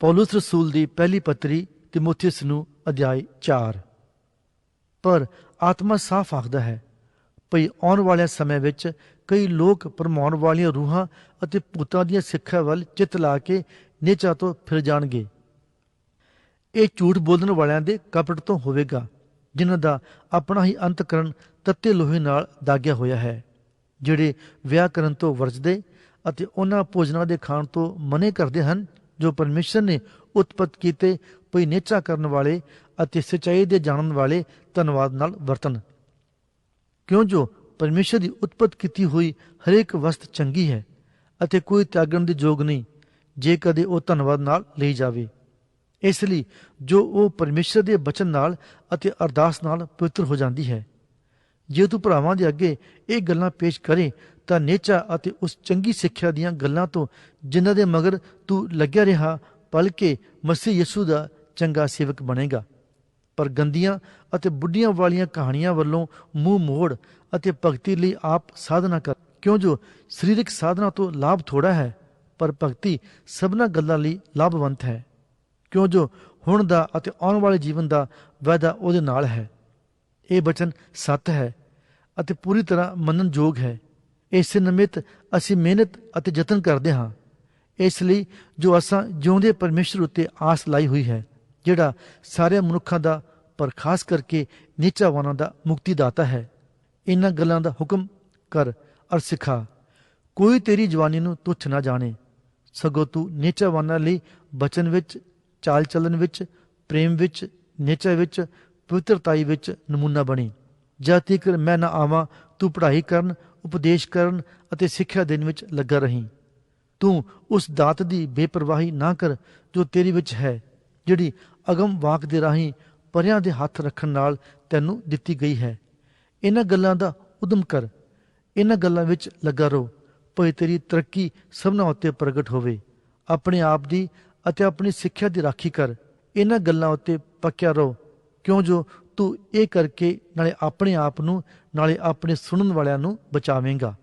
ਪੌਲਸ ਰਸੂਲ ਦੀ ਪਹਿਲੀ ਪੱਤਰੀ ਤਿਮੋਥੀਉਸ ਨੂੰ ਅਧਿਆਇ 4 ਪਰ ਆਤਮਾ ਸਾਫ਼ ਆਖਦਾ ਹੈ, ਭਈ ਆਉਣ ਵਾਲੇ ਸਮੇਂ ਵਿੱਚ ਕਈ ਲੋਕ ਪਰਮਾਉਣ ਵਾਲੀਆਂ ਰੂਹਾਂ ਅਤੇ ਭੂਤਾਂ ਦੀਆਂ ਸਿੱਖਿਆ ਵੱਲ ਚਿੱਤ ਲਾ ਕੇ ਨੇਚਾ ਤੋਂ ਫਿਰ ਜਾਣਗੇ। ਇਹ ਝੂਠ ਬੋਲਣ ਵਾਲਿਆਂ ਦੇ ਕਪਟ ਤੋਂ ਹੋਵੇਗਾ, ਜਿਨ੍ਹਾਂ ਦਾ ਆਪਣਾ ਹੀ ਅੰਤਕਰਨ ਤੱਤੇ ਲੋਹੇ ਨਾਲ ਦਾਗਿਆ ਹੋਇਆ ਹੈ, ਜਿਹੜੇ ਵਿਆਹ ਕਰਨ ਤੋਂ ਵਰਜਦੇ ਅਤੇ ਉਹਨਾਂ ਭੋਜਨਾਂ ਦੇ ਖਾਣ ਤੋਂ ਮਨੇ ਕਰਦੇ ਹਨ ਜੋ ਪਰਮੇਸ਼ਰ ਨੇ ਉਤਪਤ ਕੀਤੇ ਭਈ ਨੇਚਾ ਕਰਨ ਵਾਲੇ ਅਤੇ ਸਚਾਈ ਦੇ ਜਾਣਨ ਵਾਲੇ ਧੰਨਵਾਦ ਨਾਲ ਵਰਤਨ। ਕਿਉਂ ਜੋ ਪਰਮੇਸ਼ਰ ਦੀ ਉਤਪਤ ਕੀਤੀ ਹੋਈ ਹਰੇਕ ਵਸਤ ਚੰਗੀ ਹੈ ਅਤੇ ਕੋਈ ਤਿਆਗਣ ਦੇ ਯੋਗ ਨਹੀਂ, ਜੇ ਕਦੇ ਉਹ ਧੰਨਵਾਦ ਨਾਲ ਲਈ ਜਾਵੇ। ਇਸ ਲਈ ਜੋ ਉਹ ਪਰਮੇਸ਼ਰ ਦੇ ਬਚਨ ਨਾਲ ਅਤੇ ਅਰਦਾਸ ਨਾਲ ਪਵਿੱਤਰ ਹੋ ਜਾਂਦੀ ਹੈ। ਜੇ ਤੂੰ ਭਰਾਵਾਂ ਦੇ ਅੱਗੇ ਇਹ ਗੱਲਾਂ ਪੇਸ਼ ਕਰੇ ਤਾਂ ਨੇਚਾ ਅਤੇ ਉਸ ਚੰਗੀ ਸਿੱਖਿਆ ਦੀਆਂ ਗੱਲਾਂ ਤੋਂ ਜਿਨ੍ਹਾਂ ਦੇ ਮਗਰ ਤੂੰ ਲੱਗਿਆ ਰਿਹਾ, ਬਲਕਿ ਮਸੀਹ ਯਿਸੂ ਦਾ ਚੰਗਾ ਸੇਵਕ ਬਣੇਗਾ। ਪਰ ਗੰਦੀਆਂ ਅਤੇ ਬੁੱਢੀਆਂ ਵਾਲੀਆਂ ਕਹਾਣੀਆਂ ਵੱਲੋਂ ਮੂੰਹ ਮੋੜ ਅਤੇ ਭਗਤੀ ਲਈ ਆਪ ਸਾਧਨਾ ਕਰ। ਕਿਉਂ ਜੋ ਸਰੀਰਕ ਸਾਧਨਾ ਤੋਂ ਲਾਭ ਥੋੜਾ ਹੈ, ਪਰ ਭਗਤੀ ਸਭਨਾ ਗੱਲਾਂ ਲਈ ਲਾਭਵੰਤ ਹੈ। ਕਿਉਂ ਜੋ ਹੁਣ ਦਾ ਅਤੇ ਆਉਣ ਵਾਲੇ ਜੀਵਨ ਦਾ ਵਾਅਦਾ ਉਹਦੇ ਨਾਲ ਹੈ। ਇਹ ਬਚਨ ਸੱਤ ਹੈ ਅਤੇ ਪੂਰੀ ਤਰ੍ਹਾਂ ਮੰਨਣਯੋਗ ਹੈ। ਇਸ ਨਿਮਿਤ ਅਸੀਂ ਮਿਹਨਤ ਅਤੇ ਯਤਨ ਕਰਦੇ ਹਾਂ। ਇਸ ਲਈ ਜੋ ਅਸਾਂ ਜਿਉਂਦੇ ਪਰਮੇਸ਼ਰ ਉੱਤੇ ਆਸ ਲਾਈ ਹੋਈ ਹੈ, ਜਿਹੜਾ ਸਾਰੇ ਮਨੁੱਖਾਂ ਦਾ ਪਰ ਖਾਸ ਕਰਕੇ ਨੀਚਾਵਾਨਾਂ ਦਾ ਮੁਕਤੀ ਦਾਤਾ ਹੈ। ਇਹਨਾਂ ਗੱਲਾਂ ਦਾ ਹੁਕਮ ਕਰ ਅਰ ਸਿਖਾ, ਕੋਈ ਤੇਰੀ ਜਵਾਨੀ ਨੂੰ ਤੁੱਛ ਨਾ ਜਾਣੇ। ਸਗੋਂ ਤੂੰ ਨੀਚਾਵਾਨਾਂ ਲਈ ਬਚਨ ਵਿੱਚ, ਚਾਲ ਚੱਲਣ ਵਿੱਚ, ਪ੍ਰੇਮ ਵਿੱਚ ਨੇਚਾ ਵਿੱਚ, ਪਵਿੱਤਰਤਾਈ ਵਿੱਚ ਨਮੂਨਾ ਬਣੀ। ਜਦ ਤੀਕ ਮੈਂ ਨਾ ਆਵਾਂ, ਤੂੰ ਪੜ੍ਹਾਈ ਕਰਨ ਉਪਦੇਸ਼ ਕਰਨ ਅਤੇ ਸਿੱਖਿਆ ਦੇਣ ਵਿੱਚ ਲੱਗਾ ਰਹੀਂ। ਤੂੰ ਉਸ ਦਾਤ ਦੀ ਬੇਪਰਵਾਹੀ ਨਾ ਕਰ ਜੋ ਤੇਰੀ ਵਿੱਚ ਹੈ, ਜਿਹੜੀ ਅਗਮ ਵਾਕ ਦੇ ਰਾਹੀਂ ਪਰਿਆਂ ਦੇ ਹੱਥ ਰੱਖਣ ਨਾਲ ਤੈਨੂੰ ਦਿੱਤੀ ਗਈ ਹੈ। ਇਹਨਾਂ ਗੱਲਾਂ ਦਾ ਉਦਮ ਕਰ। ਇਹਨਾਂ ਗੱਲਾਂ ਵਿੱਚ ਲੱਗਾ ਰਹੋ, ਭਈ ਤੇਰੀ ਤਰੱਕੀ ਸਭਨਾਂ ਉੱਤੇ ਪ੍ਰਗਟ ਹੋਵੇ। ਆਪਣੇ ਆਪ ਦੀ ਅਤੇ ਆਪਣੀ ਸਿੱਖਿਆ ਦੀ ਰਾਖੀ ਕਰ। ਇਹਨਾਂ ਗੱਲਾਂ ਉੱਤੇ ਪੱਕਿਆ ਰਹੋ। ਕਿਉਂ ਜੋ ਤੂੰ ਇਹ ਕਰਕੇ ਨਾਲੇ ਆਪਣੇ ਆਪ ਨੂੰ ਨਾਲੇ ਆਪਣੇ ਸੁਣਨ ਵਾਲਿਆਂ ਨੂੰ ਬਚਾਵੇਂਗਾ।